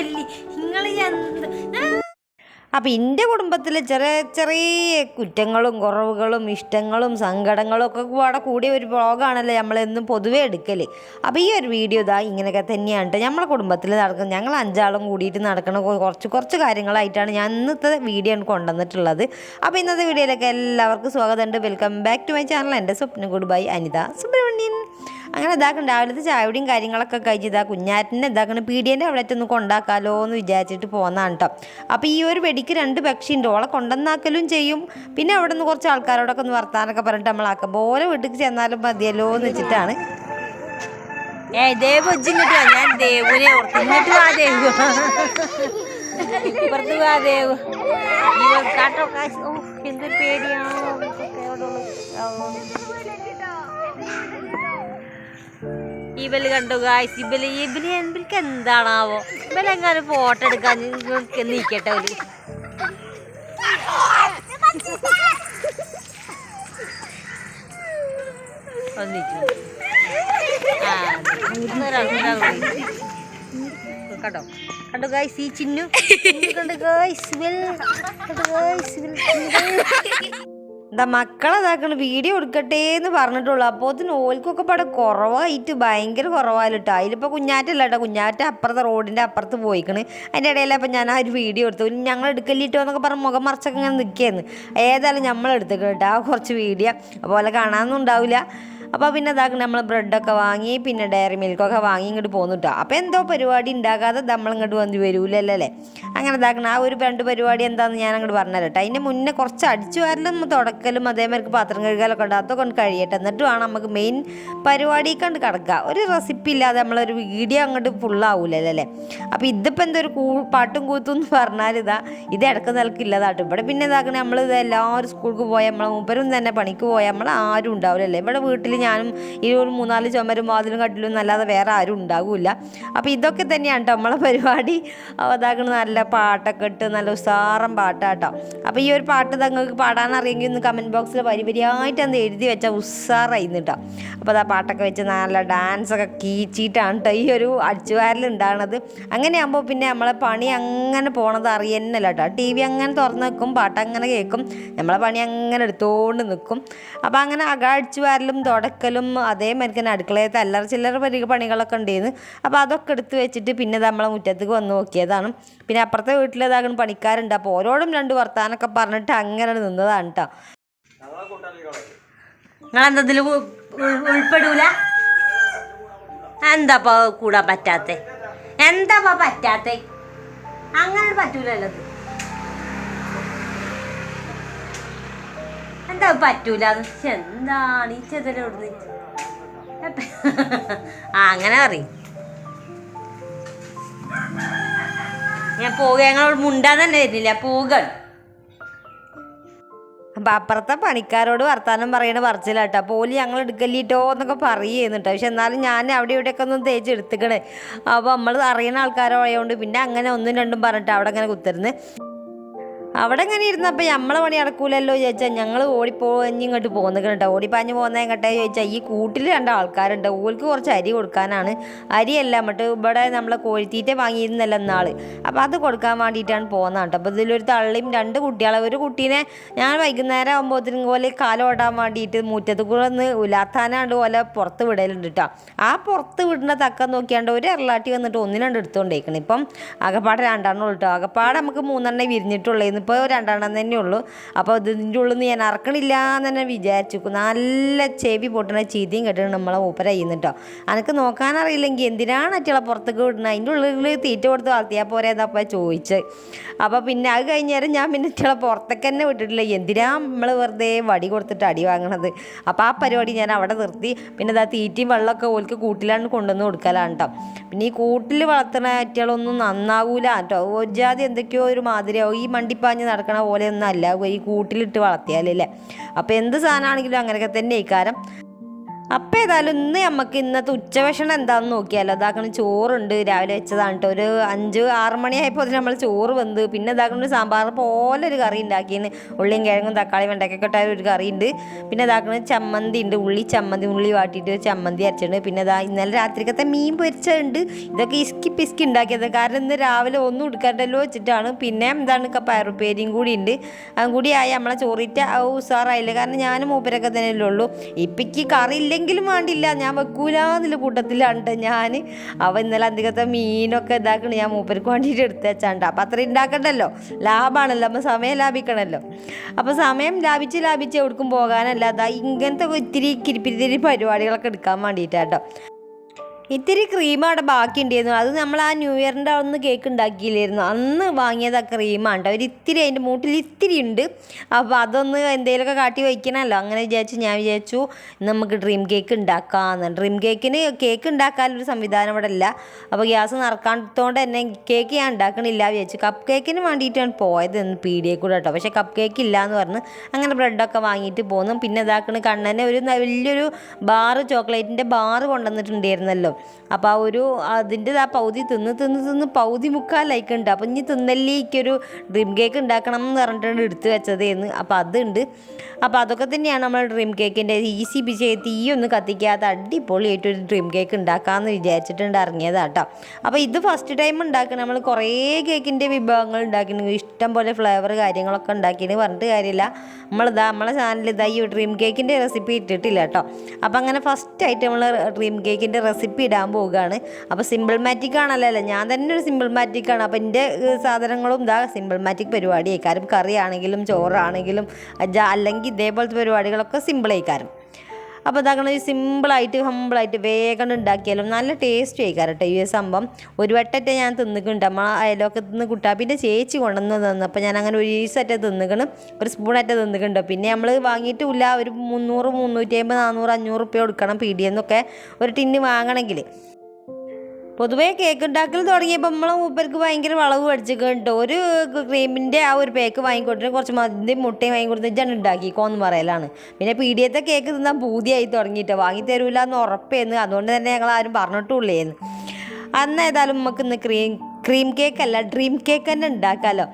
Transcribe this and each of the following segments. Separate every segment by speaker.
Speaker 1: എടുക്കല്ലേ നിങ്ങൾ
Speaker 2: അപ്പം എന്റെ കുടുംബത്തിൽ ചെറിയ ചെറിയ കുറ്റങ്ങളും കുറവുകളും ഇഷ്ടങ്ങളും സങ്കടങ്ങളും ഒക്കെ കൂടെ കൂടിയ ഒരു വ്ളോഗാണല്ലോ നമ്മളെന്നും പൊതുവേ എടുക്കൽ അപ്പോൾ ഈ ഒരു വീഡിയോ ഇതാ ഇങ്ങനെയൊക്കെ തന്നെയാണ് കേട്ടോ നമ്മളെ കുടുംബത്തിൽ നടക്കുന്നത് ഞങ്ങൾ അഞ്ചാളും കൂടിയിട്ട് നടക്കുന്ന കുറച്ച് കുറച്ച് കാര്യങ്ങളായിട്ടാണ് ഞാൻ ഇന്നത്തെ വീഡിയോ കൊണ്ടുവന്നിട്ടുള്ളത്. അപ്പോൾ ഇന്നത്തെ വീഡിയോയിലൊക്കെ എല്ലാവർക്കും സ്വാഗതമുണ്ട് welcome back to my channel എന്റെ സ്വപ്നം ഗുഡ് ബൈ അനിത സുബ്രഹ്മണ്യൻ. അങ്ങനെ ഇതാക്കണം. രാവിലത്തെ ചായയുടെയും കാര്യങ്ങളൊക്കെ കഴിച്ച് ഇതാ കുഞ്ഞാറ്റിനെ ഇതാക്കണം പീഡിയന്റെ അവിടെ ഒന്ന് കൊണ്ടാക്കാലോ എന്ന് വിചാരിച്ചിട്ട് പോന്നതാണ് കേട്ടോ അപ്പോൾ ഈ ഒരു വെടിക്ക് രണ്ട് പക്ഷിയുണ്ട്. ഓളെ കൊണ്ടുവന്നാക്കലും ചെയ്യും. പിന്നെ അവിടെ നിന്ന് കുറച്ച് ആൾക്കാരോടൊക്കെ ഒന്ന് വർത്താനൊക്കെ പറഞ്ഞിട്ട് നമ്മളാക്കാം പോലെ വീട്ടിൽ ചെന്നാലും മതിയല്ലോ എന്ന് വെച്ചിട്ടാണ്.
Speaker 1: ഏ ദേവ് ഇങ്ങോട്ട് ഞാൻ ദേവുനെ ഓർത്ത്. വാ കാട്ടോ പേടിയാണോ ഇവൽ കണ്ടു ഗായ്സ് ഇബൽ ഇബൽ ഇവർക്ക് എന്താണാവോ? ഇവലെങ്ങാനും ഫോട്ടോ എടുക്കാൻ നീക്കട്ടെ ഒരു കണ്ടോ? കണ്ടോ ഗായ്സ് ഈ ചിന്നു. കണ്ടോ ഗായ്സ് വിൽ കണ്ടോ ഗായ്സ്
Speaker 2: എന്താ മക്കളെ ഇതാക്കണ വീഡിയോ എടുക്കട്ടെ എന്ന് പറഞ്ഞിട്ടുള്ളൂ. അപ്പോൾ അതിന് ഓൽക്കൊക്കെ പാടെ കുറവായിട്ട് ഭയങ്കര കുറവായിട്ടോ അതിലിപ്പോൾ കുഞ്ഞാറ്റല്ല കേട്ടോ കുഞ്ഞാറ്റ അപ്പുറത്തെ റോഡിന്റെ അപ്പുറത്ത് പോയിക്കണ്. അതിന്റെ ഇടയിലപ്പോൾ ഞാൻ ആ ഒരു വീഡിയോ എടുത്തു. ഞങ്ങൾ എടുക്കല്ലിട്ടോ എന്നൊക്കെ പറഞ്ഞ് മുഖം മറച്ചൊക്കെ ഇങ്ങനെ നിൽക്കുകയായിരുന്നു ഏതായാലും നമ്മൾ എടുത്തേക്കണം കേട്ടോ ആ കുറച്ച് വീഡിയോ അതുപോലെ കാണാനൊന്നും ഉണ്ടാവില്ല അപ്പോൾ പിന്നെ അതാക്കി നമ്മൾ ബ്രെഡൊക്കെ വാങ്ങി പിന്നെ ഡയറി മിൽക്കൊക്കെ വാങ്ങി ഇങ്ങോട്ട് പോന്നു അപ്പോൾ എന്തോ പരിപാടി ഉണ്ടാകാതെ നമ്മൾ ഇങ്ങോട്ട് വന്ന് വരൂലല്ലേ അങ്ങനെ ഇതാക്കണം ആ ഒരു രണ്ട് പരിപാടി എന്താണെന്ന് ഞാൻ അങ്ങോട്ട് പറഞ്ഞു കേട്ടോ അതിന്റെ മുന്നേ കുറച്ച് അടിച്ചു വാരലും തുടക്കലും അതേമാതിരി പാത്രം കഴുകാലൊക്കെ ഉണ്ട്. അതൊക്കെ ഒന്ന് കഴിയട്ടെ. എന്നിട്ട് വേണം നമുക്ക് മെയിൻ പരിപാടി കണ്ട് കിടക്കുക ഒരു റെസിപ്പി ഇല്ലാതെ നമ്മളൊരു വീഡിയോ അങ്ങോട്ട് ഫുള്ളാവൂലല്ലേ അപ്പോൾ ഇതിപ്പോൾ എന്തൊരു കൂ പാട്ടും കൂത്തും എന്ന് പറഞ്ഞാൽ ഇതാ ഇത് ഇടയ്ക്ക് നിലക്കില്ലാതാട്ടും ഇവിടെ പിന്നെ ഇതാക്കണേ നമ്മൾ ഇത് എല്ലാവരും സ്കൂൾക്ക് പോയാൽ നമ്മളെ മൂപ്പരും തന്നെ പണിക്ക് പോയാൽ നമ്മൾ ആരും ഉണ്ടാവില്ലല്ലേ ഇവിടെ വീട്ടിൽ ഞാനും ഈ ഒരു മൂന്നാൽ ചുമരും വാതിലും കട്ടിലും എന്നല്ലാതെ വേറെ ആരും ഉണ്ടാകില്ല അപ്പോൾ ഇതൊക്കെ തന്നെയാണ് കേട്ടോ നമ്മളെ പരിപാടി. അതാകുന്ന നല്ല പാട്ടൊക്കെ ഇട്ട് നല്ല ഉസാറം പാട്ടാട്ടോ അപ്പോൾ ഈ ഒരു പാട്ട് തങ്ങൾക്ക് പാടാൻ അറിയെങ്കിൽ ഒന്ന് കമന്റ് ബോക്സിൽ വരിവരിയായിട്ട് ഒന്ന് എഴുതി വെച്ചാൽ ഉസാറായിരുന്നു കേട്ടോ അപ്പോൾ അതാ പാട്ടൊക്കെ വെച്ച് നല്ല ഡാൻസൊക്കെ കീച്ചിട്ടാണ് കേട്ടോ ഈ ഒരു അടിച്ചുവാരൽ ഉണ്ടാകുന്നത് അങ്ങനെയാകുമ്പോൾ പിന്നെ നമ്മളെ പണി അങ്ങനെ പോണത് അറിയുന്നില്ല കേട്ടോ ടി വി അങ്ങനെ തുറന്ന് നിൽക്കും പാട്ട് അങ്ങനെ കേൾക്കും നമ്മളെ പണി അങ്ങനെ എടുത്തുകൊണ്ട് നിൽക്കും അപ്പോൾ അങ്ങനെ അകാഴ്ചവാരലും അടിച്ചുവാരലും തുടക്കലും അതേ തന്നെ അടുക്കളയത്തെ അല്ലറ ചില്ലറ പരി പണികളൊക്കെ ഉണ്ടായിരുന്നു അപ്പോൾ അതൊക്കെ എടുത്ത് വെച്ചിട്ട് പിന്നെ നമ്മളെ മുറ്റത്തേക്ക് വന്ന് നോക്കിയതാണ്. പിന്നെ അപ്പുറത്തെ വീട്ടിലേതാകും പണിക്കാരുണ്ട്. അപ്പോൾ ഓരോടും രണ്ട് വർത്താനൊക്കെ പറഞ്ഞിട്ട് അങ്ങനെ നിന്നതാണ് കേട്ടോ
Speaker 1: നിങ്ങളെന്തതിൽ ഉൾപ്പെടൂല? എന്താപ്പാ കൂടാൻ പറ്റാത്തെ? എന്താപ്പാ പറ്റാത്തെ? അങ്ങനെ പറ്റൂലല്ലോ എന്താ പറ്റൂല? എന്താണ് ഈ ചെതലോടുന്ന് ആ അങ്ങനെ അറിയും ഞാൻ പോവുക. ഞങ്ങളോട് മുണ്ടാൻ തന്നെ വരുന്നില്ല. പോവുകയാണ്
Speaker 2: അപ്പം അപ്പുറത്തെ പണിക്കാരോട് വർത്താനം പറയണ പറച്ചിലാട്ടോ. പോലി ഞങ്ങൾ എടുക്കല്ലിട്ടോ എന്നൊക്കെ പറയുന്നു കേട്ടോ പക്ഷെ എന്നാലും ഞാൻ അവിടെ ഇവിടെയൊക്കെ ഒന്ന് തേച്ച് എടുത്തുക്കണേ. അപ്പോൾ നമ്മൾ അറിയുന്ന ആൾക്കാരായതുകൊണ്ട് പിന്നെ അങ്ങനെ ഒന്നും രണ്ടും പറഞ്ഞിട്ട് അവിടെ അങ്ങനെ കുത്തരുന്ന്. അവിടെ ഇങ്ങനെ ഇരുന്നപ്പോൾ നമ്മളെ പണി നടക്കൂലല്ലോ ചോദിച്ചാൽ ഞങ്ങൾ ഓടിപ്പോഞ്ഞ് ഇങ്ങോട്ട് പോകുന്നത് ഓടിപ്പാഞ്ഞ് പോകുന്നത് എങ്ങട്ടെ ചോദിച്ചാൽ ഈ കൂട്ടിൽ രണ്ട് ആൾക്കാരുണ്ട്. ഓൾക്ക് കുറച്ച് അരി കൊടുക്കാനാണ്. അരിയല്ല മറ്റ് ഇവിടെ നമ്മളെ കോഴിത്തീറ്റ വാങ്ങിയിരുന്നല്ലോ എന്നാൾ അപ്പോൾ അത് കൊടുക്കാൻ വേണ്ടിയിട്ടാണ് പോകുന്നത് കേട്ടോ. അപ്പോൾ ഇതിലൊരു തള്ളിയും രണ്ട് കുട്ടികളെ ഒരു കുട്ടീനെ ഞാൻ വൈകുന്നേരം ആകുമ്പോഴത്തേനും പോലെ കാലോടാൻ വേണ്ടിയിട്ട് മുറ്റത്ത് കൂടെ ഒന്ന് ഉലാത്താനാണ്ട് പോലെ പുറത്ത് വിടലുണ്ട് കേട്ടോ. ആ പുറത്ത് വിടുന്ന തക്കം നോക്കിയാണ്ട് ഒരു എറലാട്ടി വന്നിട്ട് ഒന്നിനണ്ട് എടുത്തുകൊണ്ടേക്കണം ഇപ്പം അകപ്പാട് രണ്ടെണ്ണം കേട്ടോ. അകപ്പാട് നമുക്ക് മൂന്നെണ്ണേ വിരിഞ്ഞിട്ടുള്ളൂ. ഇപ്പോൾ രണ്ടെണ്ണം തന്നെ ഉള്ളൂ. അപ്പോൾ ഇതിന്റെ ഉള്ളിൽ നിന്ന് ഞാൻ അറക്കണില്ല എന്ന് തന്നെ വിചാരിച്ചു. നല്ല ചെവി പൊട്ടണ ചീത്തയും കെട്ടണം നമ്മളെ മൂപ്പര ചെയ്യുന്നു കേട്ടോ അനക്ക് നോക്കാനറിയില്ലെങ്കിൽ എന്തിനാണ് അറ്റുള്ള പുറത്തേക്ക് വിടുന്നത് അതിന്റെ ഉള്ളിൽ തീറ്റ കൊടുത്ത് വളർത്തിയാൽ പോരെ എന്നപ്പോൾ ചോദിച്ചത് അപ്പോൾ പിന്നെ അത് കഴിഞ്ഞേരം ഞാൻ പിന്നെ ഇറ്റുള്ള പുറത്തേക്ക് തന്നെ വിട്ടിട്ടില്ല. എന്തിനാ നമ്മൾ വെറുതെ വടി കൊടുത്തിട്ട് അടി വാങ്ങണത്? അപ്പോൾ ആ പരിപാടി ഞാൻ അവിടെ നിർത്തി. പിന്നെ ഇതാ തീറ്റയും വെള്ളമൊക്കെ ഓൽക്ക് കൂട്ടിലാണ് കൊണ്ടുവന്ന് കൊടുക്കലാണ് കേട്ടോ പിന്നെ ഈ കൂട്ടിൽ വളർത്തുന്ന അറ്റുകളൊന്നും നന്നാവൂല കേട്ടോ ഒരു ജാതി എന്തൊക്കെയോ ഒരു മാതിരിയാവും. ഈ മണ്ടിപ്പാഞ്ഞ് നടക്കണ പോലെ ഒന്നും അല്ല. ഈ കൂട്ടിലിട്ട് വളർത്തിയാലല്ലേ അപ്പോൾ എന്ത് സാധനമാണെങ്കിലും അങ്ങനെയൊക്കെ തന്നെ ഇക്കാരം അപ്പം ഏതായാലും ഇന്ന് നമുക്ക് ഇന്നത്തെ ഉച്ചഭക്ഷണം എന്താണെന്ന് നോക്കിയാലോ. ഇതാക്കണ ചോറുണ്ട്. രാവിലെ വെച്ചതാണ് കേട്ടോ ഒരു അഞ്ച് ആറ് മണിയായപ്പോൾ നമ്മൾ ചോറ് വെന്ത്. പിന്നെ ഇതാക്കണ സാമ്പാർ പോലെ ഒരു കറി ഉണ്ടാക്കിയെന്ന് ഉള്ളിയും കിഴങ്ങും തക്കാളി വെണ്ടയ്ക്കൊക്കെ ഒരു കറി ഉണ്ട് പിന്നെ ഇതാക്കണ ചമ്മന്തി ഉണ്ട് ഉള്ളി ചമ്മന്തി ഉള്ളി വാട്ടിയിട്ട് ചമ്മന്തി അരച്ചിട്ടുണ്ട്. പിന്നെ ഇതാ ഇന്നലെ രാത്രിക്കത്തെ മീൻ പൊരിച്ചുണ്ട് ഇതൊക്കെ ഇസ്കി പിസ്കി ഉണ്ടാക്കിയത് കാരണം ഇന്ന് രാവിലെ ഒന്നും എടുക്കാണ്ടല്ലോ വെച്ചിട്ടാണ്. പിന്നെ എന്താണ് പയറുപ്പേരിയും കൂടി ഉണ്ട് അതും കൂടി ആയി നമ്മളെ ചോറിറ്റ ഉസാറായില്ല. കാരണം ഞാനും മൂപ്പരൊക്കെ തന്നെയല്ലേ ഉള്ളൂ. ഇപ്പം കറി ഇല്ലെങ്കിലും വേണ്ടില്ല. ഞാൻ വെക്കൂലെന്നുള്ള കൂട്ടത്തിലാണ് ട്ടോ ഞാൻ അവ ഇന്നലെ അധികത്തെ മീനൊക്കെ ഇതാക്കണ. ഞാൻ മൂപ്പർക്ക് വേണ്ടിയിട്ട് എടുത്ത് വെച്ചാണ്ട്. അപ്പം അത്ര ഉണ്ടാക്കണ്ടല്ലോ ലാഭമാണല്ലോ അപ്പം സമയം ലാഭിക്കണമല്ലോ അപ്പം സമയം ലാഭിച്ച് ലാഭിച്ച് എവിടേക്കും പോകാനല്ല അതാ ഇങ്ങനത്തെ ഇത്തിരി കിരിപ്പിരി പരിപാടികളൊക്കെ എടുക്കാൻ വേണ്ടിയിട്ടാട്ടോ. ഇത്തിരി ക്രീം അവിടെ ബാക്കി ഉണ്ടായിരുന്നു അത് നമ്മൾ ആ ന്യൂ ഇയറിന്റെ ഒന്ന് കേക്ക് ഉണ്ടാക്കിയില്ലായിരുന്നു. അന്ന് വാങ്ങിയത് ആ ക്രീമാണ് അവർ ഇത്തിരി അതിന്റെ മൂട്ടിൽ ഇത്തിരി ഉണ്ട്. അപ്പോൾ അതൊന്ന് എന്തെങ്കിലുമൊക്കെ കാട്ടി വയ്ക്കണമല്ലോ അങ്ങനെ വിചാരിച്ചു ഞാൻ വിചാരിച്ചു നമുക്ക് ഡ്രീം കേക്ക് ഉണ്ടാക്കാമെന്ന് ഡ്രീം കേക്കിന് കേക്ക് ഉണ്ടാക്കാനൊരു സംവിധാനം ഇവിടെ ഇല്ല. അപ്പോൾ ഗ്യാസ് നിറക്കാത്തതുകൊണ്ട് തന്നെ കേക്ക് ഞാൻ ഉണ്ടാക്കണില്ല വിചാരിച്ചു. കപ്പ് കേക്കിന് വേണ്ടിയിട്ടാണ് പോയത് എന്ന് പീടിയെ കൂടെ കേട്ടോ. പക്ഷേ കപ്പ് കേക്ക് ഇല്ല എന്ന് പറഞ്ഞ് അങ്ങനെ ബ്രെഡൊക്കെ വാങ്ങിയിട്ട് പോന്നു. പിന്നെ ഇതാക്കണ കണ്ണനെ ഒരു വലിയൊരു ബാറ് ചോക്ലേറ്റിന്റെ ബാറ് കൊണ്ടുവന്നിട്ടുണ്ടായിരുന്നല്ലോ. അപ്പോൾ ആ ഒരു അതിന്റെ ആ പൗതി തിന്ന് തിന്ന് തിന്ന് പൗതി മുക്കാലായിക്കുണ്ട്. അപ്പോൾ ഇനി തിന്നല്ലേക്കൊരു ഡ്രീം കേക്ക് ഉണ്ടാക്കണം എന്ന് പറഞ്ഞിട്ടാണ് എടുത്തു വെച്ചതേന്ന് അപ്പോൾ അതുണ്ട്. അപ്പോൾ അതൊക്കെ തന്നെയാണ് നമ്മൾ ഡ്രീം കേക്കിന്റെ ഈസി തീ ഒന്നും കത്തിക്കാത്ത അടിപൊളിയായിട്ട് ഒരു ഡ്രീം കേക്ക് ഉണ്ടാക്കാമെന്ന് വിചാരിച്ചിട്ടുണ്ട് ഇറങ്ങിയതാട്ടോ അപ്പോൾ ഇത് ഫസ്റ്റ് ടൈം ഉണ്ടാക്കണം നമ്മൾ കുറേ കേക്കിന്റെ വിഭവങ്ങൾ ഉണ്ടാക്കിയിരുന്നു ഇഷ്ടം പോലെ ഫ്ലേവർ കാര്യങ്ങളൊക്കെ ഉണ്ടാക്കിയെന്ന് പറഞ്ഞിട്ട് കാര്യമില്ല. നമ്മളിതാ നമ്മളെ ചാനലിൽ ഇതാ ഈ ഡ്രീം കേക്കിന്റെ റെസിപ്പി ഇട്ടിട്ടില്ല കേട്ടോ. അപ്പോൾ അങ്ങനെ ഫസ്റ്റായിട്ട് നമ്മൾ ഡ്രീം കേക്കിന്റെ റെസിപ്പി ഇടാൻ പോവുകയാണ്. അപ്പോൾ സിമ്പിൾ മാറ്റിക് ആണല്ലോ അല്ലേ? ഞാൻ തന്നെ ഒരു സിമ്പിൾ മാറ്റിക് ആണ്. അപ്പോൾ എന്റെ സാധനങ്ങളും ഇതാ സിമ്പിൾ മാറ്റിക് പരിപാടി ആയിക്കാരും. കറി ആണെങ്കിലും ചോറാണെങ്കിലും അല്ലെങ്കിൽ ഇതേപോലത്തെ പരിപാടികളൊക്കെ സിമ്പിൾ ആയിക്കാരും. അപ്പോൾ ഇതാക്കണ സിമ്പിളായിട്ട് ഹമ്പിളായിട്ട് വേഗം ഉണ്ടാക്കിയാലും. നല്ല ടേസ്റ്റ് കേട്ടോ ഈ സംഭവം. ഒരു വട്ടത്തെ ഞാൻ തിന്നിക്കുന്നുണ്ട്. നമ്മൾ അയലോക്കത്ത് നിന്ന് പിന്നെ ചേച്ചി കൊണ്ടുവന്ന് തന്നു. അപ്പോൾ ഞാൻ അങ്ങനെ ഒരു ഈസറ്റ തിന്നിക്കണം. ഒരു സ്പൂണറ്റ തിന്നിക്കുന്നുണ്ടോ. പിന്നെ നമ്മൾ വാങ്ങിയിട്ടില്ല ഒരു മുന്നൂറ് മുന്നൂറ്റി അമ്പത് നാനൂറ് അഞ്ഞൂറ് റുപ്യ കൊടുക്കണം പി ഡി എന്നൊക്കെ ഒരു ടിന്ന് വാങ്ങണമെങ്കിൽ പൊതുവേ കേക്ക് ഉണ്ടാക്കൽ തുടങ്ങിയപ്പോൾ നമ്മളെ മൂപ്പർക്ക് ഭയങ്കര വളവ് പഠിച്ചിട്ടുണ്ട് ഒരു ക്രീമിന്റെ ആ ഒരു പേക്ക് വാങ്ങിക്കൊണ്ടിട്ട് കുറച്ച് മതി മുട്ടയും വാങ്ങിക്കൊടുത്ത് ഇജ്ജാണ് ഉണ്ടാക്കിക്കോന്ന് പറയലാണ്. പിന്നെ പീഡിയത്തെ കേക്ക് തിന്നാൻ പൂതിയായി തുടങ്ങിയിട്ട് വാങ്ങി തരൂല എന്ന് ഉറപ്പേന്ന്. അതുകൊണ്ട് തന്നെ ഞങ്ങൾ ആരും പറഞ്ഞിട്ടുള്ളേന്ന്. അന്ന് ഏതായാലും നമുക്ക് ഇന്ന് ക്രീം ക്രീം കേക്ക് അല്ല ഡ്രീം കേക്ക് തന്നെ ഉണ്ടാക്കാമല്ലോ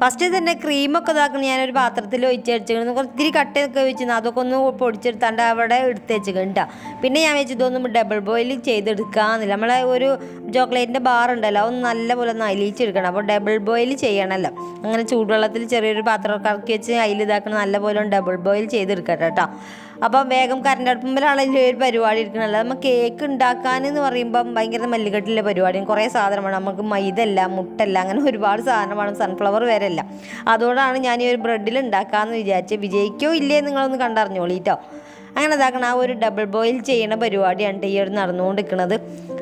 Speaker 2: ഫസ്റ്റ് തന്നെ ക്രീമൊക്കെ ഇതാക്കണം. ഞാനൊരു പാത്രത്തിൽ ഒഴിച്ച് വെച്ചിരുന്നു കുറച്ച് ഇത്തിരി കട്ടയൊക്കെ വെച്ചിരുന്നു. അതൊക്കെ ഒന്ന് പൊടിച്ചെടുത്താണ്ട് അവിടെ എടുത്ത് വെച്ചിട്ടുണ്ട് പിന്നെ ഞാൻ വെച്ച് ഇതൊന്നും ഡബിൾ ബോയിൽ ചെയ്തെടുക്കാന്നില്ല. നമ്മളെ ഒരു ചോക്ലേറ്റിന്റെ ബാർ ഉണ്ടല്ലോ അതൊന്ന് നല്ലപോലെ ഒന്ന് അലിയിച്ചെടുക്കണം അപ്പോൾ ഡബിൾ ബോയിൽ ചെയ്യണമല്ലോ അങ്ങനെ ചൂടുവെള്ളത്തിൽ ചെറിയൊരു പാത്രം ഇറക്കി വെച്ച് അതിൽ ഇതാക്കണം നല്ലപോലെ ഡബിൾ ബോയിൽ ചെയ്തെടുക്കട്ടെ കേട്ടോ അപ്പം വേഗം ഇതിന്റെ ഒരു പരിപാടി ഇരിക്കുന്നത് നമ്മൾ കേക്ക് ഉണ്ടാക്കാൻ എന്ന് പറയുമ്പം ഭയങ്കര മല്ലികെട്ടിലെ പരിപാടിയും കുറേ സാധനമാണ്. നമുക്ക് മൈദല്ല മുട്ടല്ല അങ്ങനെ ഒരുപാട് സാധനം വേണം സൺഫ്ലവർ വരെ അല്ല അതുകൊണ്ടാണ് ഞാൻ ഈ ഒരു ബ്രെഡിൽ ഉണ്ടാക്കാമെന്ന് വിചാരിച്ച്. വിജയിക്കോ ഇല്ലേ നിങ്ങളൊന്ന് കണ്ടറിഞ്ഞോളിട്ടോ അങ്ങനെ ഇതാക്കണം ആ ഒരു ഡബിൾ ബോയിൽ ചെയ്യണ പരിപാടിയാണ് ഈ ഒരു നടന്നുകൊണ്ടിരിക്കുന്നത്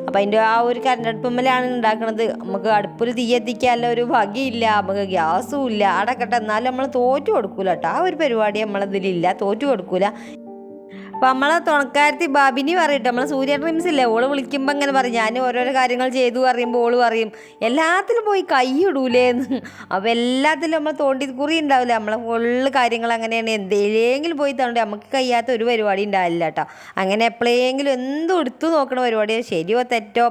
Speaker 2: അപ്പം അതിന്റെ ആ ഒരു കരണ്ടടുപ്പമ്മലാണ് ഉണ്ടാക്കുന്നത് നമുക്ക് അടുപ്പിൽ തീ എത്തിക്കാനുള്ള ഒരു ഭാഗ്യമില്ല. നമുക്ക് ഗ്യാസും ഇല്ല. അടക്കട്ടെ എന്നാലും നമ്മൾ തോറ്റു കൊടുക്കൂല കേട്ടോ ആ ഒരു പരിപാടി നമ്മളതിലില്ല. തോറ്റു കൊടുക്കൂല. അപ്പം നമ്മളെ തുണക്കാരത്തി ബാബിനി പറയട്ടെ. നമ്മളെ സൂര്യ ഡ്രീംസ് ഇല്ലേ ഓൾ വിളിക്കുമ്പോൾ അങ്ങനെ പറയും. ഞാൻ ഓരോരോ കാര്യങ്ങൾ ചെയ്തു പറയുമ്പോൾ ഓൾ പറയും. എല്ലാത്തിലും പോയി കൈ ഇടൂലേന്ന് അപ്പോൾ എല്ലാത്തിലും നമ്മൾ തോണ്ടി കുറി ഉണ്ടാവില്ല? നമ്മളെ ഫുള്ള് കാര്യങ്ങൾ അങ്ങനെയാണ്. എന്തെങ്കിലും പോയി തോണ്ടി നമുക്ക് കഴിയാത്ത ഒരു പരിപാടി ഉണ്ടാവില്ല കേട്ടോ. അങ്ങനെ എപ്പോഴെങ്കിലും എന്തും എടുത്തു നോക്കണ പരിപാടി ശരിയോ തെറ്റോ?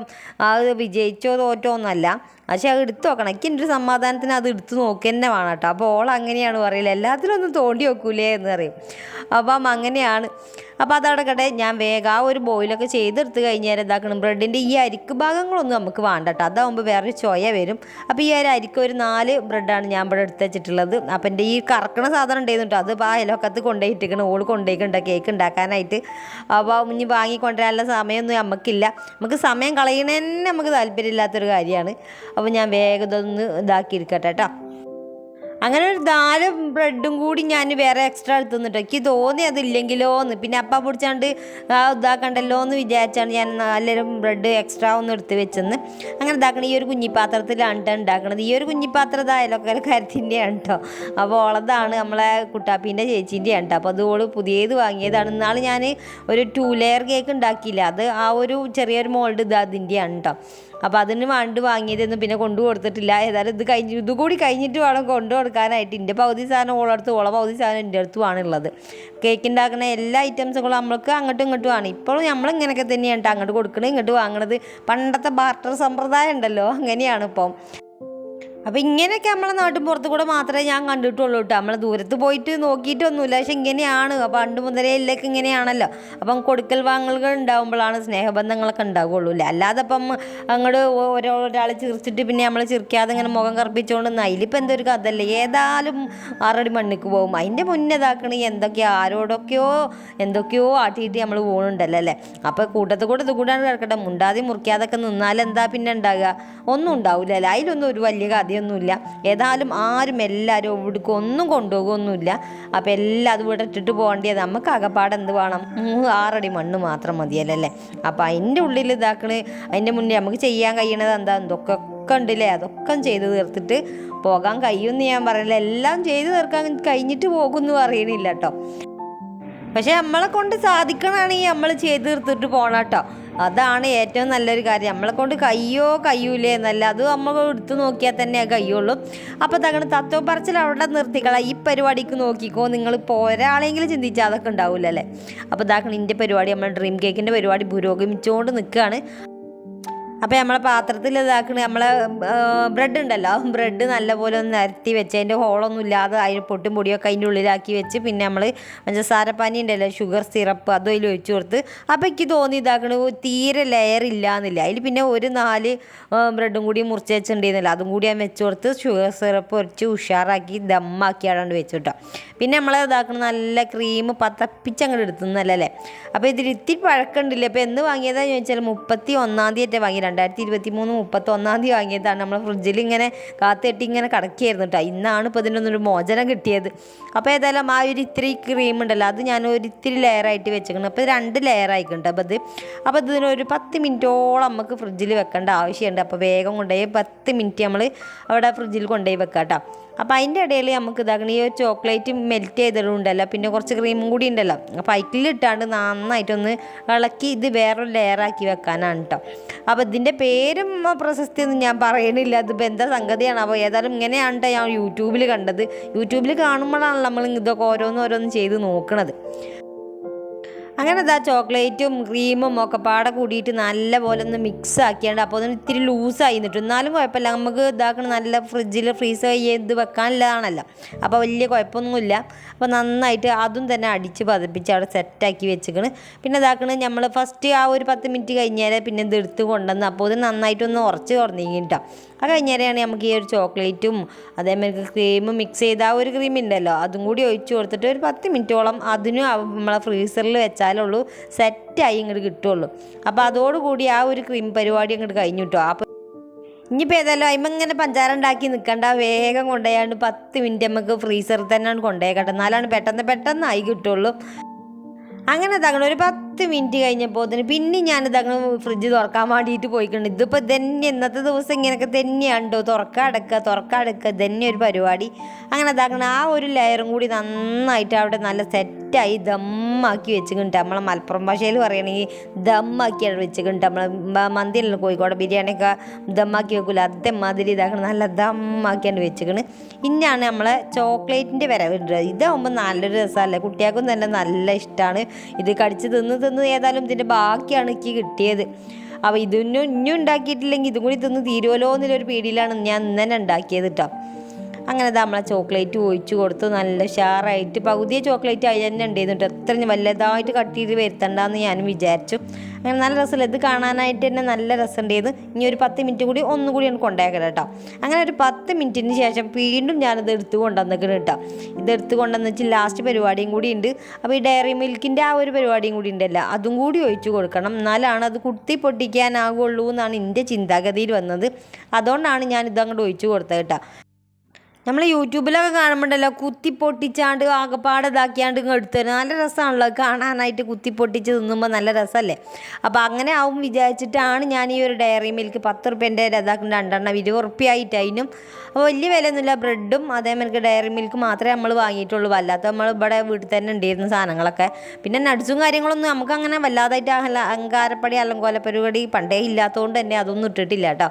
Speaker 2: അത് വിജയിച്ചോ തോറ്റോ ഒന്നല്ല പക്ഷെ അത് എടുത്തു നോക്കണം എനിക്ക് എന്റെ ഒരു സമാധാനത്തിന് അത് എടുത്തു നോക്കുക വേണം കേട്ടോ. അപ്പോൾ ഓൾ അങ്ങനെയാണ് പറയില്ല എല്ലാത്തിലും ഒന്നും തോണ്ടി വെക്കൂലേ എന്ന് പറയും. അപ്പം അങ്ങനെയാണ്. അപ്പോൾ അതടക്കട്ടെ ഞാൻ വേഗം ആ ഒരു ബോയിലൊക്കെ ചെയ്തെടുത്ത് കഴിഞ്ഞാൽ ഇതാക്കണം ബ്രെഡിന്റെ ഈ അരിക്ക് ഭാഗങ്ങളൊന്നും നമുക്ക് വേണ്ട കേട്ടോ. അതാകുമ്പോൾ വേറെ ചോയ വരും. അപ്പോൾ ഈ ഒരു അരിക്ക് ഒരു നാല് ബ്രെഡാണ് ഞാൻ ഇവിടെ എടുത്ത് വെച്ചിട്ടുള്ളത്. അപ്പം എന്റെ ഈ കറക്കണ സാധനം ഉണ്ടായിരുന്നു കേട്ടോ. അത് ഇപ്പോൾ അയലൊക്കത്ത് കൊണ്ടുപോയിട്ടിരിക്കണം. ഓൾ കൊണ്ടുപോയിക്കണ്ട കേക്ക് ഉണ്ടാക്കാനായിട്ട്. അപ്പോൾ ഇനി വാങ്ങിക്കൊണ്ടുവരാനുള്ള സമയമൊന്നും നമുക്കില്ല. നമുക്ക് സമയം കളയണതന്നെ നമുക്ക് താല്പര്യമില്ലാത്തൊരു കാര്യമാണ്. അപ്പോൾ ഞാൻ വേഗം ഇതൊന്ന് ഇതാക്കിയിരിക്കട്ടെ കേട്ടോ. അങ്ങനെ ഒരു നാല് ബ്രെഡും കൂടി ഞാൻ വേറെ എക്സ്ട്രാ എടുത്തു തന്നിട്ട് എനിക്ക് തോന്നി അതില്ലെങ്കിലോ എന്ന് പിന്നെ അപ്പ പിടിച്ചാണ്ട് ആ ഇതാക്കണ്ടല്ലോ എന്ന് വിചാരിച്ചാണ് ഞാൻ നല്ലൊരു ബ്രെഡ് എക്സ്ട്രാ ഒന്ന് എടുത്ത് വെച്ചെന്ന്. അങ്ങനെ ഇതാക്കണം ഈ ഒരു കുഞ്ഞിപ്പാത്രത്തിലാണ് കേട്ടോ ഉണ്ടാക്കണത് ഈ ഒരു കുഞ്ഞിപ്പാത്രം ഒക്കെ കരുത്തിന്റെയാണ് കേട്ടോ അപ്പോൾ ഓളതാണ് നമ്മളെ കുട്ടാപ്പീന്റെ ചേച്ചീന്റെയാണ് കേട്ടോ അപ്പോൾ അതുപോലെ പുതിയത് വാങ്ങിയതാണ്. ഇന്നാൾ ഞാൻ ഒരു ടു ലെയർ കേക്ക് ഉണ്ടാക്കിയില്ല അത് ആ ഒരു ചെറിയൊരു മോൾഡ് ഇത് അതിന്റെയാണ് കേട്ടോ അപ്പോൾ അതിന് വേണ്ടി വാങ്ങിയതൊന്നും പിന്നെ കൊണ്ടു കൊടുത്തിട്ടില്ല. ഏതായാലും ഇത് കഴിഞ്ഞ് ഇതുകൂടി കഴിഞ്ഞിട്ട് വേണം കൊണ്ടു കൊടുക്കാനായിട്ട്. എന്റെ പകുതി സാധനം ഓളടുത്ത് ഓള പകുതി സാധനം എന്റെ അടുത്തുമാണ് ഉള്ളത് കേക്ക് ഉണ്ടാക്കുന്ന എല്ലാ ഐറ്റംസുകളും നമ്മൾക്ക് അങ്ങോട്ടും ഇങ്ങോട്ടും ആണ്. ഇപ്പോഴും നമ്മൾ ഇങ്ങനെയൊക്കെ തന്നെയാണ് ട്ടോ. അങ്ങോട്ട് കൊടുക്കണത് ഇങ്ങോട്ട് വാങ്ങണത്. പണ്ടത്തെ ബാർട്ടർ സമ്പ്രദായം ഉണ്ടല്ലോ അങ്ങനെയാണ് ഇപ്പം. അപ്പം ഇങ്ങനെയൊക്കെ നമ്മളെ നാട്ടിൻ പുറത്ത് കൂടെ മാത്രമേ ഞാൻ കണ്ടിട്ടുള്ളൂ കേട്ടോ നമ്മൾ ദൂരത്ത് പോയിട്ട് നോക്കിയിട്ടൊന്നുമില്ല. പക്ഷെ ഇങ്ങനെയാണ്. അപ്പം പണ്ട് മുതലേ എല്ലാം ഇങ്ങനെയാണല്ലോ. അപ്പം കൊടുക്കൽ വാങ്ങലുകൾ ഉണ്ടാകുമ്പോഴാണ് സ്നേഹബന്ധങ്ങളൊക്കെ ഉണ്ടാവുകയുള്ളൂ അല്ലേ? അല്ലാതെ അപ്പം അങ്ങോട്ട് ഓരോ ഒരാൾ ചിരിച്ചിട്ട് പിന്നെ നമ്മൾ ചിരിക്കാതെ ഇങ്ങനെ മുഖം കറുപ്പിച്ചുകൊണ്ട് അതിലിപ്പോൾ എന്തൊരു കഥല്ലേ ഏതായാലും ആറടി മണ്ണിക്ക് പോകും. അതിന്റെ മുന്നേ ഇതാക്കണേ എന്തൊക്കെയോ ആരോടൊക്കെയോ എന്തൊക്കെയോ ആട്ടിയിട്ട് നമ്മൾ പോകുന്നുണ്ടല്ലോ അല്ലേ? അപ്പോൾ കൂട്ടത്തിൽ കൂടെ ഇത് കിടക്കട്ടെ. മുണ്ടാതെ മുറിക്കാതൊക്കെ നിന്നാൽ എന്താ പിന്നെ ഉണ്ടാകുക ഒന്നും ഉണ്ടാവില്ല അല്ലേ? അതിലൊന്നും ഒരു വലിയ കഥയൊന്നുമില്ല ഏതായാലും ആരും എല്ലാവരും എവിടേക്കും ഒന്നും കൊണ്ടുപോകുമൊന്നുമില്ല അപ്പോൾ എല്ലാം അത് ഇവിടെ ഇട്ടിട്ട് പോകേണ്ടത് നമുക്ക് അകപ്പാട് എന്ത് വേണം? മൂന്ന് ആറടി മണ്ണ് മാത്രം മതിയല്ലോ? അല്ലേ അതിന്റെ ഉള്ളിൽ ഇതാക്കണ്. അതിന്റെ മുന്നേ നമുക്ക് ചെയ്യാൻ കഴിയണത് എന്താ? എന്തൊക്കെ ഒക്കെ ഉണ്ടല്ലേ അതൊക്കെ ചെയ്ത് തീർത്തിട്ട് പോകാൻ കഴിയുമെന്ന് ഞാൻ പറയില്ല എല്ലാം ചെയ്ത് തീർക്കാൻ കഴിഞ്ഞിട്ട് പോകുമെന്ന് പറയണില്ല കേട്ടോ. പക്ഷെ നമ്മളെ കൊണ്ട് സാധിക്കണമെങ്കിൽ നമ്മൾ ചെയ്ത് തീർത്തിട്ട് പോകണം കേട്ടോ. അതാണ് ഏറ്റവും നല്ലൊരു കാര്യം. നമ്മളെ കൊണ്ട് കയ്യോ കയ്യൂലേ എന്നല്ല. അത് നമ്മൾ എടുത്ത് നോക്കിയാൽ തന്നെ കയ്യുള്ളൂ. അപ്പോൾ തങ്ങൾ തത്വ പറച്ചിൽ അവിടെ നിർത്തിക്കള ഈ പരിപാടിക്ക് നോക്കിക്കോ. നിങ്ങൾ ഇപ്പോൾ ഒരാളെങ്കിലും ചിന്തിച്ചാൽ അതൊക്കെ ഉണ്ടാവില്ലല്ലേ അപ്പോൾ ഇതാക്കണം എന്റെ പരിപാടി നമ്മൾ ഡ്രീം കേക്കിന്റെ പരിപാടി പുരോഗമിച്ചുകൊണ്ട് നിൽക്കുകയാണ് അപ്പോൾ നമ്മളെ പാത്രത്തിൽ ഇതാക്കണ. നമ്മളെ ബ്രെഡ് ഉണ്ടല്ലോ. ബ്രെഡ് നല്ലപോലെ ഒന്ന് നിരത്തി വെച്ച് അതിന്റെ ഹോളൊന്നും ഇല്ലാതെ അതിന് പൊട്ടും പൊടിയൊക്കെ അതിന്റെ ഉള്ളിലാക്കി വെച്ച് പിന്നെ നമ്മൾ പഞ്ചസാരപ്പാനി ഉണ്ടല്ലോ ഷുഗർ സിറപ്പ് അതും അതിൽ ഒഴിച്ചു കൊടുത്ത്. അപ്പോൾ എനിക്ക് തോന്നി ഇതാക്കണ തീരെ ലെയർ ഇല്ല എന്നില്ല അതിൽ പിന്നെ ഒരു നാല് ബ്രെഡും കൂടി മുറിച്ച് വെച്ചിട്ടുണ്ടായിരുന്നില്ല. അതും കൂടി ഞാൻ വെച്ച് കൊടുത്ത് ഷുഗർ സിറപ്പ് ഒഴിച്ച് ഉഷാറാക്കി ദമ്മാക്കി ആടാണ്ട് വെച്ചു കേട്ടോ. പിന്നെ നമ്മൾ ഇതാക്കണ നല്ല ക്രീം പത്തപ്പിച്ച് അങ്ങോട്ട് എടുത്തുന്നല്ലേ അപ്പോൾ ഇതിൽ ഇത്തിരി പഴക്കമുണ്ടല്ലേ. അപ്പോൾ എന്ന് വാങ്ങിയതാണെന്ന് ചോദിച്ചാൽ മുപ്പത്തി ഒന്നാം തീയതി വാങ്ങി രണ്ടായിരത്തി ഇരുപത്തി മൂന്ന് മുപ്പത്തി ഒന്നാം തീയതി വാങ്ങിയതാണ്. നമ്മൾ ഫ്രിഡ്ജിൽ ഇങ്ങനെ കാത്തിട്ട് ഇങ്ങനെ കിടക്കുകയായിരുന്നു കേട്ടോ ഇന്നാണ് ഇപ്പോൾ ഇതിനൊന്നൊരു മോചനം കിട്ടിയത്. അപ്പോൾ ഏതായാലും ആ ഒരു ഇത്തിരി ക്രീം ഉണ്ടല്ലോ അത് ഞാൻ ഒരു ഇത്തിരി ലെയറായിട്ട് വെച്ചേക്കണം. അപ്പോൾ രണ്ട് ലെയർ ആയിക്കുണ്ട് അപ്പോൾ ഇത് അപ്പോൾ ഇതിനൊരു പത്ത് മിനിറ്റോളം നമുക്ക് ഫ്രിഡ്ജിൽ വെക്കേണ്ട ആവശ്യമുണ്ട്. അപ്പോൾ വേഗം കൊണ്ടുപോയി പത്ത് മിനിറ്റ് നമ്മൾ അവിടെ ഫ്രിഡ്ജിൽ കൊണ്ടുപോയി വെക്കാം കേട്ടോ അപ്പോൾ അതിന്റെ ഇടയിൽ നമുക്ക് ഇതാക്കണം ഈ ഒരു ചോക്ലേറ്റ് മെൽറ്റ് ചെയ്തിട്ടുണ്ടല്ലോ പിന്നെ കുറച്ച് ക്രീമും കൂടി ഉണ്ടല്ലോ. അപ്പോൾ അതിലിട്ടാണ്ട് നന്നായിട്ടൊന്ന് ഇളക്കി ഇത് വേറൊരു ലെയറാക്കി വെക്കാനാണ് കേട്ടോ അപ്പോൾ ഇതിന്റെ പേരും പ്രശസ്തിയൊന്നും ഞാൻ പറയണില്ല. ഇത് എന്താ സംഗതിയാണ്? അപ്പോൾ ഏതായാലും ഇങ്ങനെയാണ് കേട്ടോ ഞാൻ യൂട്യൂബിൽ കണ്ടത്. യൂട്യൂബിൽ കാണുമ്പോഴാണ് നമ്മൾ ഇതൊക്കെ ഓരോന്ന് ഓരോന്ന് ചെയ്ത് നോക്കണത്. അങ്ങനെ ഇതാ ചോക്ലേറ്റും ക്രീമും ഒക്കെ പാടെ കൂടിയിട്ട് നല്ല പോലെ ഒന്ന് മിക്സ് ആക്കിയാണ്ട് അപ്പോൾ അതിന് ഇത്തിരി ലൂസായി നിട്ടു എന്നാലും കുഴപ്പമില്ല. നമുക്ക് ഇതാക്കണം നല്ല ഫ്രിഡ്ജിൽ ഫ്രീസ് ചെയ്ത് വെക്കാനുള്ളതാണല്ലോ. അപ്പോൾ വലിയ കുഴപ്പമൊന്നുമില്ല. അപ്പോൾ നന്നായിട്ട് അതും തന്നെ അടിച്ച് പതിപ്പിച്ച് അവിടെ സെറ്റാക്കി വെച്ചിക്കണ്. പിന്നെ ഇതാക്കണ് നമ്മൾ ഫസ്റ്റ് ആ ഒരു പത്ത് മിനിറ്റ് കഴിഞ്ഞാൽ പിന്നെ ഇത് എടുത്ത് കൊണ്ടുവന്ന് അപ്പോൾ ഇത് നന്നായിട്ടൊന്ന് ഉറച്ച് കേട്ടോ അത് കഴിഞ്ഞാലാണ് നമുക്ക് ഈ ഒരു ചോക്ലേറ്റും അതേമാതിരി ക്രീമും മിക്സ് ചെയ്ത ആ ഒരു ക്രീം ഉണ്ടല്ലോ അതും കൂടി ഒഴിച്ചു കൊടുത്തിട്ട് ഒരു പത്ത് മിനിറ്റോളം അതിനും നമ്മളെ ഫ്രീസറിൽ വെച്ചാലുള്ളൂ സെറ്റായി ഇങ്ങോട്ട് കിട്ടുള്ളൂ. അപ്പോൾ അതോടുകൂടി ആ ഒരു ക്രീം പരിപാടി അങ്ങോട്ട് കഴിഞ്ഞു കേട്ടോ അപ്പോൾ ഇനിയിപ്പോൾ ഏതായാലും അതിമ ഇങ്ങനെ പഞ്ചാര ഉണ്ടാക്കി നിൽക്കണ്ട വേഗം കൊണ്ടുപോയാണ്ട് പത്ത് മിനിറ്റ് നമുക്ക് ഫ്രീസറിൽ തന്നെയാണ് കൊണ്ടുപോയേക്കട്ടെ എന്നാലാണ് പെട്ടെന്ന് പെട്ടെന്ന് ആയി കിട്ടുള്ളൂ. അങ്ങനെ തങ്ങൾ ഒരു പത്ത് മിനിറ്റ് കഴിഞ്ഞപ്പോൾ തന്നെ പിന്നെ ഞാനിത് അങ്ങ് ഫ്രിഡ്ജ് തുറക്കാൻ വേണ്ടിയിട്ട് പോയിട്ടുണ്ട് ഇതിപ്പോൾ തന്നെ ഇന്നത്തെ ദിവസം ഇങ്ങനെയൊക്കെ തന്നെയാണ്ടോ? തുറക്ക അടക്കുക തുറക്ക അടക്കുക തന്നെ ഒരു പരിപാടി. അങ്ങനെ ഇതാക്കണം ആ ഒരു ലെയറും കൂടി നന്നായിട്ട് അവിടെ നല്ല സെറ്റായി ദമ്മാക്കി വെച്ചിട്ടുണ്ട് നമ്മളെ മലപ്പുറം ഭാഷയിൽ പറയുകയാണെങ്കിൽ ദമ്മാക്കിയാണ് വെച്ചിട്ടുണ്ട് നമ്മളെ മന്തിയിലുള്ള കോഴിക്കോട് ബിരിയാണിയൊക്കെ ദമ്മാക്കി വെക്കില്ല അതേമാതിരി ഇതാക്കണം നല്ല ദമ്മാക്കിയാണ് വെച്ചിക്കണ്. ഇന്നാണ് നമ്മളെ ചോക്ലേറ്റിന്റെ വരവുണ്ട് ഇതാകുമ്പോൾ നല്ലൊരു രസമല്ലേ കുട്ടികൾക്കും തന്നെ നല്ല ഇഷ്ടമാണ് ഇത് കടിച്ച് തിന്ന് തിന്ന് ഏതായാലും ഇതിന്റെ ബാക്കിയാണ് എനിക്ക് കിട്ടിയത്. അപ്പോൾ ഇതൊന്നും ഇനി ഉണ്ടാക്കിയിട്ടില്ലെങ്കിൽ ഇതും കൂടി തിന്ന് തീരുമല്ലോ എന്നുള്ളൊരു പേടിയിലാണ് ഞാൻ ഇന്ന് തന്നെ ഉണ്ടാക്കിയത് കേട്ടോ അങ്ങനെ ദാ നമ്മളെ ചോക്ലേറ്റ് ഒഴിച്ചു കൊടുത്തു. നല്ല ഷാറായിട്ട് പകുതിയെ ചോക്ലേറ്റ് അതിൽ തന്നെ ഉണ്ടായിരുന്നു എത്ര വലുതായിട്ട് കട്ട് ചെയ്ത് വരുത്തണ്ടെന്ന് ഞാനും വിചാരിച്ചു. അങ്ങനെ നല്ല രസമില്ല. ഇത് കാണാനായിട്ട് തന്നെ നല്ല രസമുണ്ടായത് ഇനി ഒരു പത്ത് മിനിറ്റ് കൂടി ഒന്നും കൂടി ഞാൻ കൊണ്ടുപോയാൽ കേട്ടോ. അങ്ങനെ ഒരു പത്ത് മിനിറ്റിന് ശേഷം വീണ്ടും ഞാനിത് എടുത്ത് കൊണ്ടുവന്നിക്കണം കേട്ടോ. ഇത് എടുത്ത് കൊണ്ടുവന്ന് വെച്ച് ലാസ്റ്റ് പരിപാടിയും കൂടി ഉണ്ട്. അപ്പോൾ ഈ ഡയറി മിൽക്കിന്റെ ആ ഒരു പരിപാടിയും കൂടി ഉണ്ടല്ലോ. അതും കൂടി ഒഴിച്ചു കൊടുക്കണം. എന്നാലാണ് അത് കുത്തി പൊട്ടിക്കാനാകുള്ളൂ എന്നാണ് എന്റെ ചിന്താഗതിയിൽ വന്നത്. അതുകൊണ്ടാണ് ഞാൻ ഇത് അങ്ങോട്ട് ഒഴിച്ചു കൊടുത്തത് കേട്ടോ. നമ്മൾ യൂട്യൂബിലൊക്കെ കാണുമ്പോണ്ടല്ലോ കുത്തി പൊട്ടിച്ചാണ്ട് ആകപ്പാടെ ഇതാക്കിയാണ്ട് എടുത്തു തരും. നല്ല രസമാണല്ലോ കാണാനായിട്ട് കുത്തി പൊട്ടിച്ച് തിന്നുമ്പോൾ നല്ല രസമല്ലേ അപ്പോൾ അങ്ങനെ ആവും വിചാരിച്ചിട്ടാണ് ഞാൻ ഈ ഒരു ഡയറി മിൽക്ക് പത്ത് റുപ്യന്റെ ഇതാക്കുന്ന രണ്ടെണ്ണം ഇരുപത് റുപ്യ അതിനും. അപ്പോൾ വലിയ വിലയൊന്നുമില്ല ബ്രെഡും അതേമാതിരി ഡയറി മിൽക്ക് മാത്രമേ നമ്മൾ വാങ്ങിയിട്ടുള്ളൂ. അല്ലാത്ത നമ്മൾ ഇവിടെ വീട്ടിൽ തന്നെ ഉണ്ടായിരുന്ന സാധനങ്ങളൊക്കെ. പിന്നെ നട്സും കാര്യങ്ങളൊന്നും നമുക്ക് അങ്ങനെ വല്ലാതായിട്ട് അഹല അല്ലെങ്കിൽ പരിപാടി പണ്ടേ ഇല്ലാത്തതുകൊണ്ട് തന്നെ അതൊന്നും ഇട്ടിട്ടില്ല കേട്ടോ.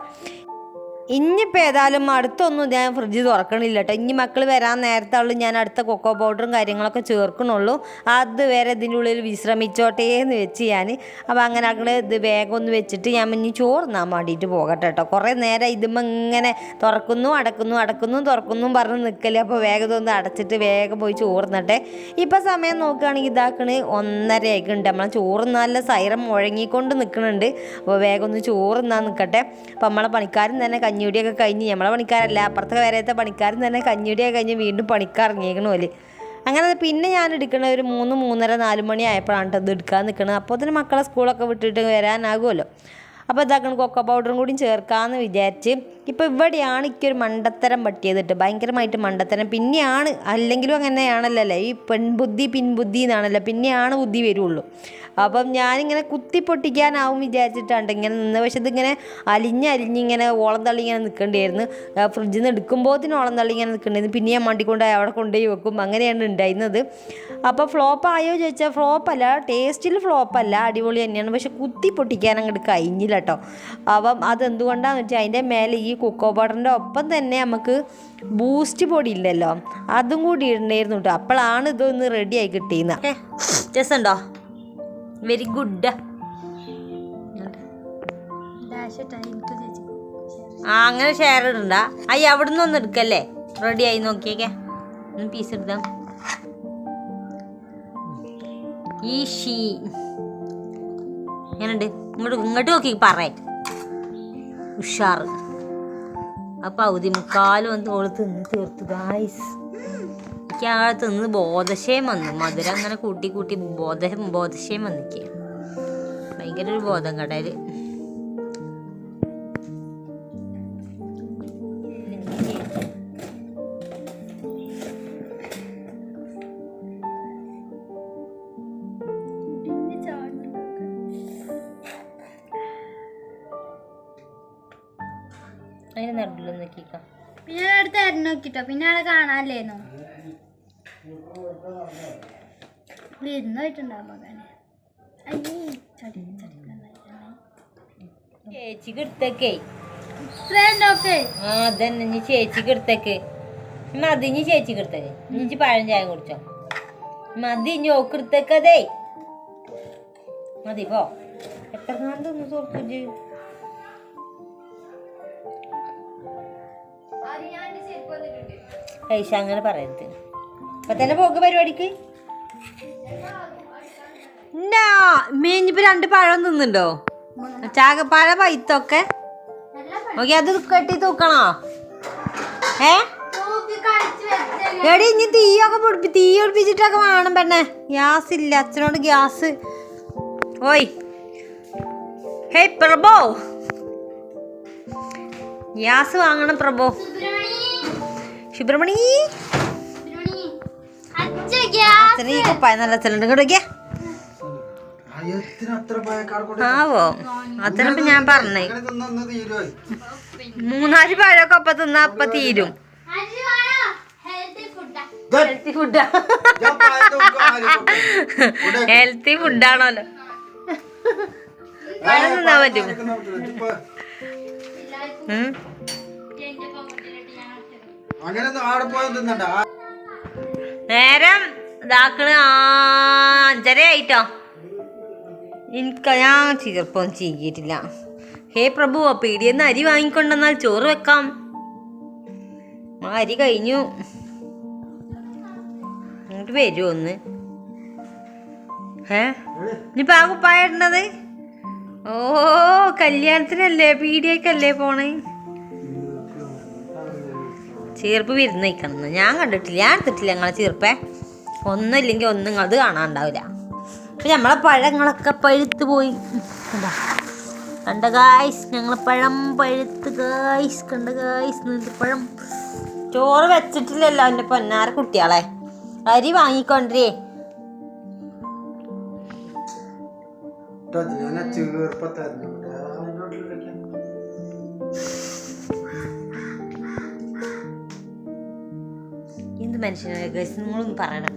Speaker 2: ഇനിയിപ്പോൾ ഏതായാലും അടുത്തൊന്നും ഞാൻ ഫ്രിഡ്ജ് തുറക്കണില്ല കേട്ടോ ഇനി മക്കൾ വരാൻ നേരത്തെ ഉള്ളു. ഞാൻ അടുത്ത കൊക്കോ പൗഡറും കാര്യങ്ങളൊക്കെ ചേർക്കണുള്ളൂ. അതുവരെ ഇതിന്റെ ഉള്ളിൽ വിശ്രമിച്ചോട്ടേ എന്ന് വെച്ച് ഞാൻ. അപ്പോൾ അങ്ങനെ അങ്ങട് ഇത് വേഗം ഒന്ന് വെച്ചിട്ട് ഞാൻ ഇനി ചോറുന്നാൻ വേണ്ടിയിട്ട് പോകട്ടെ കേട്ടോ കുറേ നേരം ഇതുമ്പോൾ ഇങ്ങനെ തുറക്കുന്നു അടക്കുന്നു അടക്കുന്നു തുറക്കുന്നു പറഞ്ഞ് നിൽക്കൽ അപ്പോൾ വേഗം ഒന്ന് അടച്ചിട്ട് വേഗം പോയി ചോറുന്നട്ടെ ഇപ്പം സമയം നോക്കുകയാണെങ്കിൽ ഇതാക്കണ് ഒന്നര ആയിക്കുണ്ട് നമ്മളെ ചോറ് നല്ല സൈറം മുഴങ്ങിക്കൊണ്ട് നിൽക്കുന്നുണ്ട് അപ്പോൾ വേഗം ഒന്ന് ചോറുന്നാൻ നിൽക്കട്ടെ അപ്പോൾ നമ്മളെ പണിക്കാരും തന്നെ കഞ്ഞിയുടിയൊക്കെ കഴിഞ്ഞ് നമ്മളെ പണിക്കാരല്ല അപ്പുറത്തെ വരത്തെ പണിക്കാരും തന്നെ കഞ്ഞിയുടിയൊക്കെ കഴിഞ്ഞ് വീണ്ടും പണിക്കാർ അല്ലേ അങ്ങനെ പിന്നെ ഞാൻ എടുക്കണ ഒരു മൂന്ന് മൂന്നര നാല് മണി ആയപ്പോഴാണ് ഇത് എടുക്കാൻ നിൽക്കണത് അപ്പോൾ തന്നെ മക്കളെ സ്കൂളൊക്കെ വിട്ടിട്ട് വരാനാകുമല്ലോ. അപ്പോൾ ഇതാക്കണം കൊക്ക പൗഡറും കൂടി ചേർക്കാമെന്ന് വിചാരിച്ച് ഇപ്പോൾ ഇവിടെയാണ് എനിക്കൊരു മണ്ടത്തരം പറ്റിയത് കേട്ടോ ഭയങ്കരമായിട്ട് മണ്ടത്തരം. പിന്നെയാണ് അല്ലെങ്കിലും അങ്ങനെയാണല്ലോ ഈ പെൺബുദ്ധി പിൻബുദ്ധി എന്നാണല്ലോ പിന്നെയാണ് ബുദ്ധി വരുള്ളൂ. അപ്പം ഞാനിങ്ങനെ കുത്തി പൊട്ടിക്കാനാവും വിചാരിച്ചിട്ടാണ് ഇങ്ങനെ നിന്ന്. പക്ഷെ ഇതിങ്ങനെ അലിഞ്ഞ് അലിഞ്ഞിങ്ങനെ ഓളം തള്ളി ഇങ്ങനെ നിൽക്കേണ്ടിയായിരുന്നു ഫ്രിഡ്ജിൽ നിന്ന് എടുക്കുമ്പോഴത്തേനും ഓളം തള്ളി ഇങ്ങനെ നിൽക്കേണ്ടിയിരുന്നു. പിന്നെ ഞാൻ മണ്ടിക്കൊണ്ട് അവിടെ കൊണ്ടുപോയി വെക്കും. അങ്ങനെയാണ് ഉണ്ടായിരുന്നത് അപ്പോൾ ഫ്ലോപ്പ് ആയോ ചോദിച്ചാൽ ഫ്ലോപ്പല്ല ടേസ്റ്റിൽ ഫ്ലോപ്പല്ല അടിപൊളി തന്നെയാണ്. പക്ഷെ കുത്തി പൊട്ടിക്കാൻ അങ്ങോട്ട് കഴിഞ്ഞില്ല. കേട്ടോ അപ്പം അതെന്തുകൊണ്ടാന്ന് വെച്ചാൽ അതിന്റെ മേലെ ഈ കൊക്കോ പൗഡറിന്റെ ഒപ്പം തന്നെ നമുക്ക് ബൂസ്റ്റ് പൊടി ഇല്ലല്ലോ? അതും കൂടി ഇടണ്ടായിരുന്നു കേട്ടോ അപ്പോഴാണ് ഇതൊന്ന് റെഡി ആയി കിട്ടിയെന്ന് രസമുണ്ടോ വെരി ഗുഡ് ആ അങ്ങനെ ഷെയർ ഇടണ്ട. അയ്യ അവിടുന്ന് ഒന്ന് എടുക്കല്ലേ? റെഡി ആയി നോക്കിയേക്കെ. ഒന്ന് പീസ് എടുക്കാം ഷീ. എങ്ങനെയുണ്ട്? ഇങ്ങോട്ട് ഇങ്ങോട്ട് നോക്കി പറയേ. ഉഷാർ അപ്പൊ അവധി മുക്കാലും വന്ന് ഓൾ തിന്ന് തീർത്തു ഗായ്സ് എനിക്ക് ആ തിന്ന് ബോധശയം വന്നു. മധുരം അങ്ങനെ കൂട്ടി കൂട്ടി ബോധ ബോധശയം വന്നിക്ക് ഭയങ്കര ഒരു ബോധം
Speaker 3: കടയിൽ തരണം നോക്കിട്ടോ. പിന്നെ ആളെ കാണാല്ലേന്നു വിരുന്ന് പോയിട്ടുണ്ടാവും മകന് അയ്യേ ചടി ചടി
Speaker 2: ചേച്ചിക്ക് എടുത്തേക്കേ ആ അതന്നെ. ഇനി ചേച്ചിക്ക് എടുത്തേക്ക് മതി ഇനി ചേച്ചിക്ക് എടുത്തേക്ക് ഇനി പഴം ചായ കുടിച്ചോ. മതി ഇനി മതി പോ. എത്ര നാളെ തിന്നു സുഹൃത്തുജ് ഐഷ അങ്ങനെ പറയരുത്. ഇപ്പൊ തന്നെ പോക്ക് പരിപാടിക്ക്. മേഞ്ഞിപ്പോ രണ്ട് പഴം തിന്നുണ്ടോ ചാകപ്പാഴ പൈത്തൊക്കെ. ഓക്കെ അത് കെട്ടി തൂക്കണോ? ഏ? എടി ഇനി തീയൊക്കെ പിടിപ്പി തീ പിടിപ്പിച്ചിട്ടൊക്കെ വേണം പെണ്ണെ. ഗ്യാസ് ഇല്ല അച്ഛനോട് ഗ്യാസ്. ഓയ്. ഹേയ് പ്രഭോ. ഗ്യാസ് വാങ്ങണം പ്രഭോ. നല്ല അച്ഛനുണ്ട് നോക്കിയേ. ആവോ. അച്ഛനിപ്പോ ഞാൻ പറഞ്ഞേ. മൂന്നാൽ പഴമൊക്കെ ഒപ്പം തിന്ന അപ്പൊ തീരും. ഹെൽത്തി ഫുഡാ ഹെൽത്തി ഫുഡാണല്ലോ പഴം തിന്നാൻ പറ്റും നേരം ഇതാക്കണ. അഞ്ചര ആയിട്ടോ. എനിക്ക് ഞാൻ ചീർപ്പൊന്നും ചെയ്യിട്ടില്ല ഹേ പ്രഭു പീടിയെന്ന് അരി വാങ്ങിക്കൊണ്ടെന്നാൽ ചോറ് വെക്കാം. ആ അരി കഴിഞ്ഞു. ഇങ്ങോട്ട് വരുമോ ഒന്ന്. ഏ ഇനിയിപ്പോ ആ കുപ്പായ ഇടണത്? ഓ കല്യാണത്തിനല്ലേ പീടിയേക്കല്ലേ പോണേ? ചീർപ്പ് വിരുന്ന് നിൽക്കണമെന്ന് ഞാൻ കണ്ടിട്ടില്ല. ഞാൻ എടുത്തിട്ടില്ല ഞങ്ങളെ ചീർപ്പേ. ഒന്നുമില്ലെങ്കിൽ ഒന്നും അത് കാണാണ്ടാവില്ല. അപ്പം നമ്മളെ പഴങ്ങളൊക്കെ പഴുത്ത് പോയി. കണ്ടോ? കണ്ട ഗായ്സ് ഞങ്ങളെ പഴം പഴുത്ത് ഗായ്സ് കണ്ട ഗായ്സ് പഴം. ചോറ് വെച്ചിട്ടില്ലല്ലോ എന്റെ പൊന്നാര കുട്ടികളെ. അരി വാങ്ങിക്കൊണ്ടേ
Speaker 4: ഞാൻ ചെറുപ്പത്തായിരുന്നു
Speaker 2: എന്ത് മനുഷ്യനാണ്? ഗൈസ് നിങ്ങളൊന്ന് പറയണം.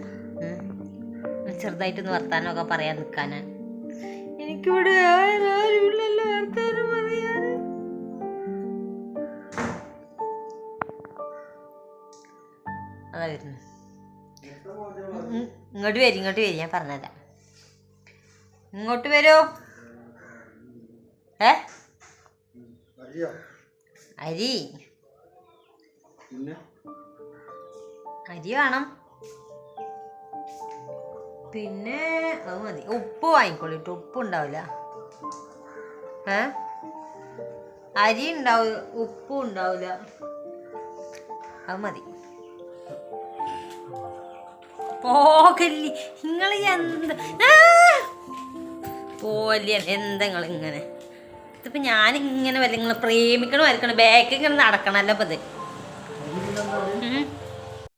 Speaker 2: ചെറുതായിട്ടൊന്ന് വർത്താനമൊക്കെ പറയാൻ നിൽക്കാനാ. എനിക്കിവിടെ ആരുമില്ലല്ലോ വർത്താനം പറയാൻ. അതാ വരുന്നു ഇങ്ങോട്ട് വരും ഇങ്ങോട്ട് വരും. ഞാൻ പറഞ്ഞുതരാം. ഇങ്ങോട്ട് വരൂ. ഏ? അരി.
Speaker 4: പിന്നെ?
Speaker 2: അരി വേണം. പിന്നെ അത് മതി. ഉപ്പ് വാങ്ങിക്കോളിട്ടോ ഉപ്പ് ഉണ്ടാവില്ല. ഏ? അരി ഉണ്ടാവും ഉപ്പും ഉണ്ടാവില്ല. അത് മതി. പോകല്ലി. നിങ്ങൾ എന്ത്? ആ! പോവല്ലേ. എന്താ ഇങ്ങനെ? ഇതിപ്പോ ഞാൻ ഇങ്ങനെ വല്ല നിങ്ങൾ പ്രേമിക്കണമായിരിക്കണം ബാക്കിൽ ഇങ്ങനെ നടക്കണല്ലോ ഇപ്പൊ ഇത്.